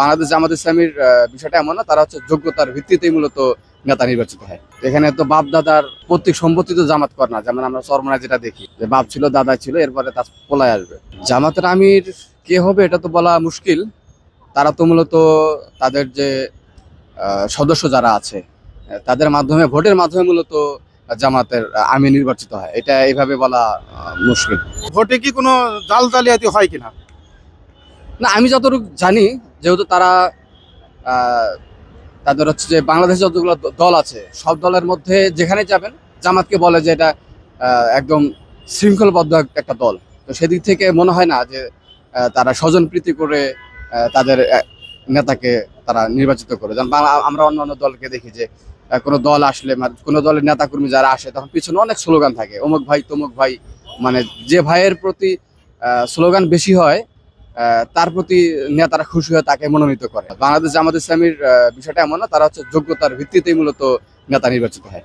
বাংলাদেশ জামাত ইসলামীর বিষয়টা এমন না তারা হচ্ছে যোগ্যতার ভিত্তিতেই মূলত নেতা নির্বাচিত হয়। এখানে তো বাপ দাদার প্রত্যেক সম্পত্তি তো জামাত কর না যেমন আমরা চরমনায় যেটা দেখি যে বাপ ছিল দাদা ছিল এরপরে তার পোলায় আসবে। জামাতের আমির কে হবে এটা তো বলা মুশকিল। তারা তো মূলত তাদের যে সদস্য যারা আছে তাদের মাধ্যমে ভোটের মাধ্যমে মূলত জামাতের আমির নির্বাচিত হয়। এটা এইভাবে বলা মুশকিল। ভোটে কি কোনো জাল জালিয়াতি হয় কিনা? না আমি যতটুকু জানি যেহেতু তারা তাদের হচ্ছে যে বাংলাদেশে যতগুলো দল আছে, সব দলের মধ্যে যেখানে যাবেন, জামাতকে বলে যে এটা একদম শৃঙ্খলবদ্ধ একটা দল। তো সেদিক থেকে মনে হয় না যে তারা স্বজন প্রীতি করে তাদের নেতাকে তারা নির্বাচিত করে। যেমন আমরা অন্য অন্য দলকে দেখি যে কোনো দল আসলে মানে কোনো দলের নেতাকর্মী যারা আসে, তখন পিছনে অনেক স্লোগান থাকে। অমুক ভাই, তমুক ভাই মানে যে ভাইয়ের প্রতি স্লোগান বেশি হয় তার প্রতি নেতারা খুশি হয়ে তাকে মনোনীত করে। বাংলাদেশ জামাত ইসলামীর বিষয়টা এমন না, তারা হচ্ছে যোগ্যতার ভিত্তিতেই মূলত নেতা নির্বাচিত হয়।